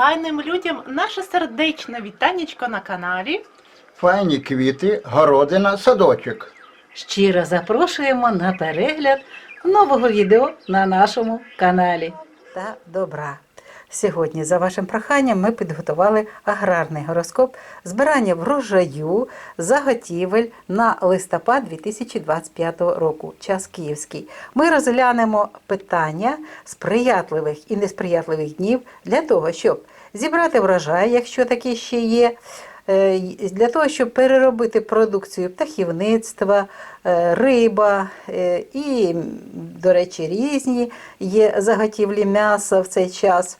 файним людям наше сердечне вітанечко на каналі. Файні квіти, городина, садочок. Щиро запрошуємо на перегляд нового відео на нашому каналі. Та добра. Сьогодні, за вашим проханням, ми підготували аграрний гороскоп збирання врожаю заготівель на листопад 2025 року. Час київський. Ми розглянемо питання сприятливих і несприятливих днів для того, щоб зібрати врожай, якщо такі ще є. е, Для того, щоб переробити продукцію птахівництва, е, риба е, і, до речі, різні є заготівлі м'яса в цей час.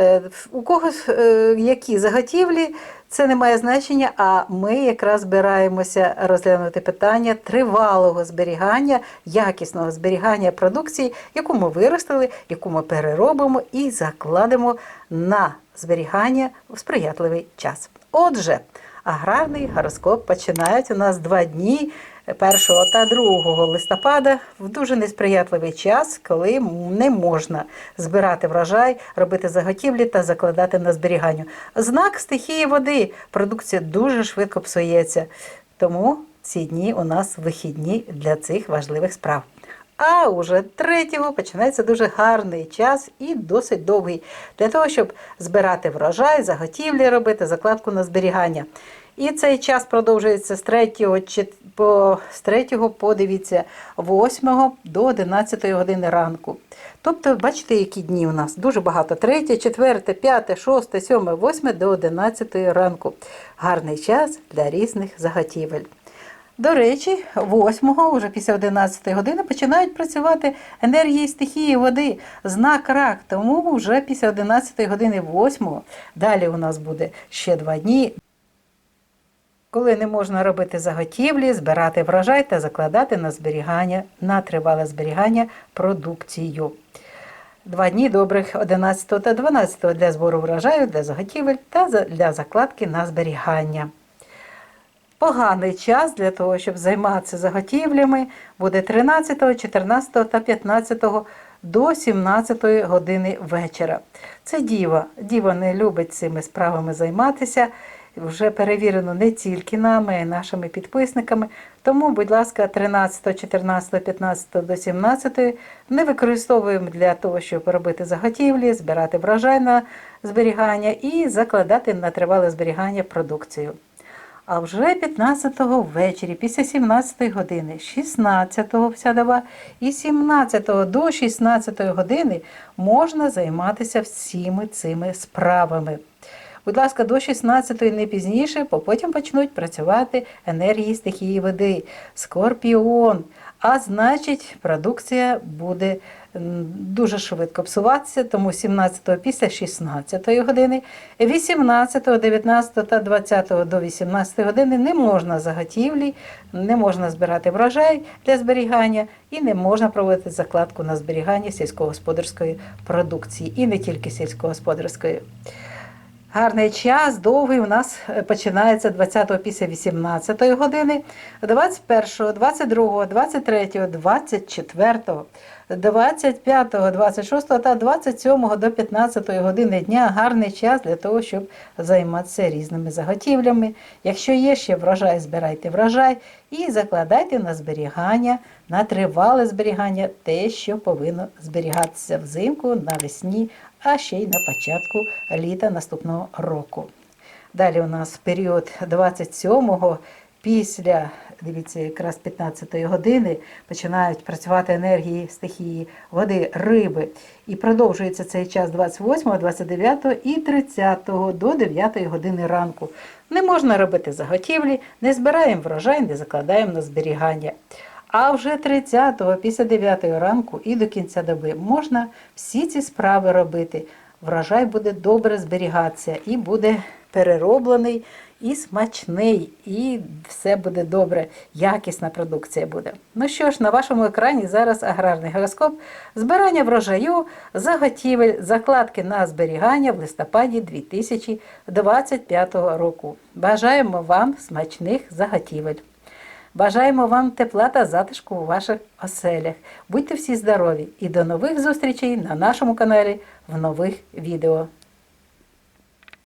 Е, У когось е, які заготівлі, це не має значення, а ми якраз збираємося розглянути питання тривалого зберігання, якісного зберігання продукції, яку ми виростили, яку ми переробимо і закладемо на зберігання в сприятливий час. Отже, аграрний гороскоп починають у нас два дні. 1 та 2 листопада в дуже несприятливий час, коли не можна збирати врожай, робити заготівлі та закладати на зберігання. Знак стихії води. Продукція дуже швидко псується. Тому ці дні у нас вихідні для цих важливих справ. А уже 3 починається дуже гарний час і досить довгий для того, щоб збирати врожай, заготівлі робити, закладку на зберігання. І цей час продовжується з 3 чет- по, з 3 по дивіться, 8 до 11 години ранку. Тобто, бачите, які дні у нас дуже багато. 3, 4, 5, 6, 7, 8 до 11 ранку. Гарний час для різних заготівель. До речі, 8-го, вже після 11 години, починають працювати енергії стихії води, знак рак. Тому вже після 11 години 8 далі у нас буде ще два дні. Коли не можна робити заготівлі, збирати врожай та закладати на зберігання, на тривале зберігання продукцію. Два дні добрих 11 та 12 для збору врожаю, для заготівель та для закладки на зберігання. Поганий час для того, щоб займатися заготівлями, буде 13, 14 та 15 до 17 години вечора. Це діва. Діва не любить цими справами займатися. Вже перевірено не тільки нами, а й нашими підписниками. Тому, будь ласка, 13, 14, 15 до 17 не використовуємо для того, щоб робити заготівлі, збирати врожай на зберігання і закладати на тривале зберігання продукцію. А вже 15-го ввечері, після 17 години, 16-го вся доба і 17 до 16 години можна займатися всіми цими справами. Будь ласка, до 16 не пізніше, бо потім почнуть працювати енергії стихії води, скорпіон. А значить, продукція буде дуже швидко псуватися, тому 17 після 16 години, 18, 19 та 20 до 18 години не можна заготівлі, не можна збирати врожай для зберігання і не можна проводити закладку на зберігання сільськогосподарської продукції, і не тільки сільськогосподарської. Гарний час, довгий. У нас е, починається 20-го після 18-ї години, 21, 22, 23, 24, 25, 26 та 27 до 15 години дня. Гарний час для того, щоб займатися різними заготівлями. Якщо є ще врожай, збирайте врожай і закладайте на зберігання, на тривале зберігання те, що повинно зберігатися взимку, навесні, а ще й на початку літа наступного року. Далі у нас період 27-го після, дивіться, якраз 15-ї години починають працювати енергії стихії води, риби. І продовжується цей час 28, 29 і 30 до 9 години ранку. Не можна робити заготівлі, не збираємо врожай, не закладаємо на зберігання. А вже 30-го, після 9 ранку і до кінця доби можна всі ці справи робити. Врожай буде добре зберігатися і буде перероблений і смачний, і все буде добре, якісна продукція буде. Ну що ж, на вашому екрані зараз аграрний гороскоп, збирання врожаю, заготівель, закладки на зберігання в листопаді 2025 року. Бажаємо вам смачних заготівель. Бажаємо вам тепла та затишку у ваших оселях. Будьте всі здорові і до нових зустрічей на нашому каналі в нових відео.